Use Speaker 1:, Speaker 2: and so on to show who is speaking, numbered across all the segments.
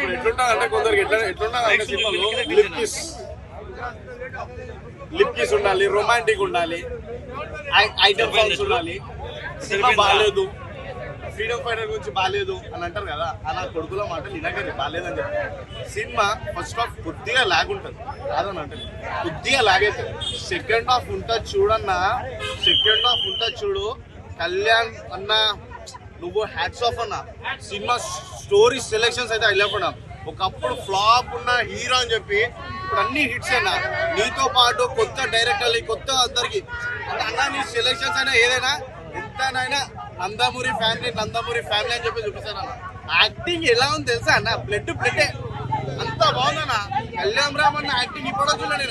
Speaker 1: ఇప్పుడు ఎట్లుంటుంది అంటే కొందరికి ఎట్లా ఎట్లుంటుంది అంటే సినిమాలో లిప్ కిస్ లిప్ కిస్ ఉండాలి రొమాంటిక్ ఉండాలి. ఐ- ఐటమ్ సాంగ్స్ ఉండాలి. సినిమా బాగాలేదు ఫ్రీడమ్ ఫైటర్ గురించి బాగాలేదు అని అంటారు కదా. అలా కొడుకుల మాటలు ఇలాగే బాగాలేదని చెప్పి. సినిమా ఫస్ట్ హాఫ్ కొద్దిగా లాగ్ ఉంటుంది. కాదని అంటే కొద్దిగా లాగ్ అవుతుంది సెకండ్ హాఫ్ ఉంటుంది చూడన్నా. సెకండ్ హాఫ్ ఉంటుంది చూడు. కళ్యాణ్ అన్న నువ్వు హ్యాట్స్ ఆఫ్ అన్న. సినిమా స్టోరీ సెలెక్షన్స్ అయితే వెళ్ళకుండా ఒకప్పుడు ఫ్లాప్ ఉన్న హీరో అని చెప్పి ఇప్పుడు అన్ని హిట్స్ అయినా నీతో పాటు కొత్త డైరెక్టర్లు కొత్త అందరికి. అంటే అన్న నీ సెలెక్షన్స్ అయినా ఏదైనా ఎంతనైనా నందమూరి ఫ్యామిలీ నందమూరి ఫ్యామిలీ అని చెప్పి చూపిస్తాను అన్న. యాక్టింగ్ ఎలా ఉంది తెలుసా అన్న? బ్లడ్ బ్లడ్డే అంత బాగుందన్న. కళ్యాణ్ రామ్ అన్న యాక్టింగ్ ఇప్పుడు చూడండి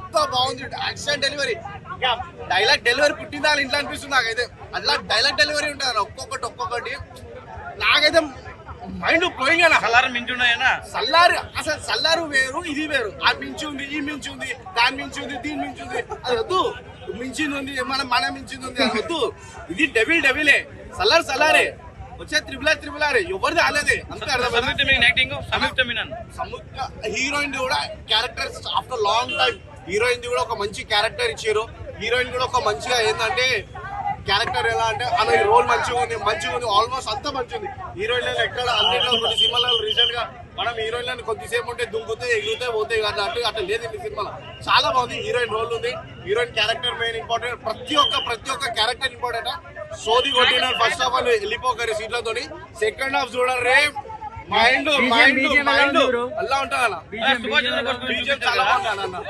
Speaker 1: ఎంత బాగుంది. యాక్షన్ డెలివరీ డైలాగ్ డెలివరీ పుట్టిందా ఇంట్లో అనిపిస్తుంది నాకైతే. అట్లా డైలాగ్ డెలివరీ ఉంటుంది ఒక్కొక్కటి ఒక్కొక్కటి. నాకైతే మైండ్ బ్లోయింగ్ అన్న.
Speaker 2: కలర్ మించున్నాయనా?
Speaker 1: సల్లారు అసలు సల్లారు వేరు ఇది వేరు. ఆ మించి ఉంది ఈ మించి ఉంది దాని మించి ఉంది దీని మించి ఉంది. అది వద్దు. మించింది ఉంది మన మన మించింది ఉంది అది వద్దు. ఇది డెవిల్ డెవిలే సల్లారు సల్లారే. వచ్చే త్రిబుల్ త్రిబుల్ ఆరే ఎవరిది ఆలేదే? అంతే హీరోయిన్ కూడా character after long time heroine కూడా ఒక మంచి క్యారెక్టర్ ఇచ్చారు. హీరోయిన్ కూడా ఒక మంచిగా ఏంటంటే క్యారెక్టర్ ఎలా అంటే ఆమె రోల్ మంచిగా ఉంది మంచిగా ఉంది ఆల్మోస్ట్ అంతా మంచిగా ఉంది హీరోయిన్ ఎక్కడ అన్నిట్లో కొన్ని సినిమాలలో రీసెంట్గా మనం హీరోయిన్ కొద్దిసేపు ఉంటే దుంకుతే ఎగురుతే పోతాయి కదా అటు అట్లా లేదు ఈ సినిమాలో. చాలా బాగుంది హీరోయిన్ రోల్ ఉంది హీరోయిన్ క్యారెక్టర్ మెయిన్ ఇంపార్టెంట్. ప్రతి ఒక్క ప్రతి ఒక్క క్యారెక్టర్ ఇంపార్టెంట్? సోది కొట్టిన ఫస్ట్ హాఫ్ వాళ్ళు వెళ్ళిపోకరు సీట్లతోని. సెకండ్ హాఫ్ చూడరే మైండ్ మైండ్ మైండ్
Speaker 3: bro?
Speaker 1: అలా ఉంటా అన్న. బీజేపీ చాలా బాగుంది అన్న.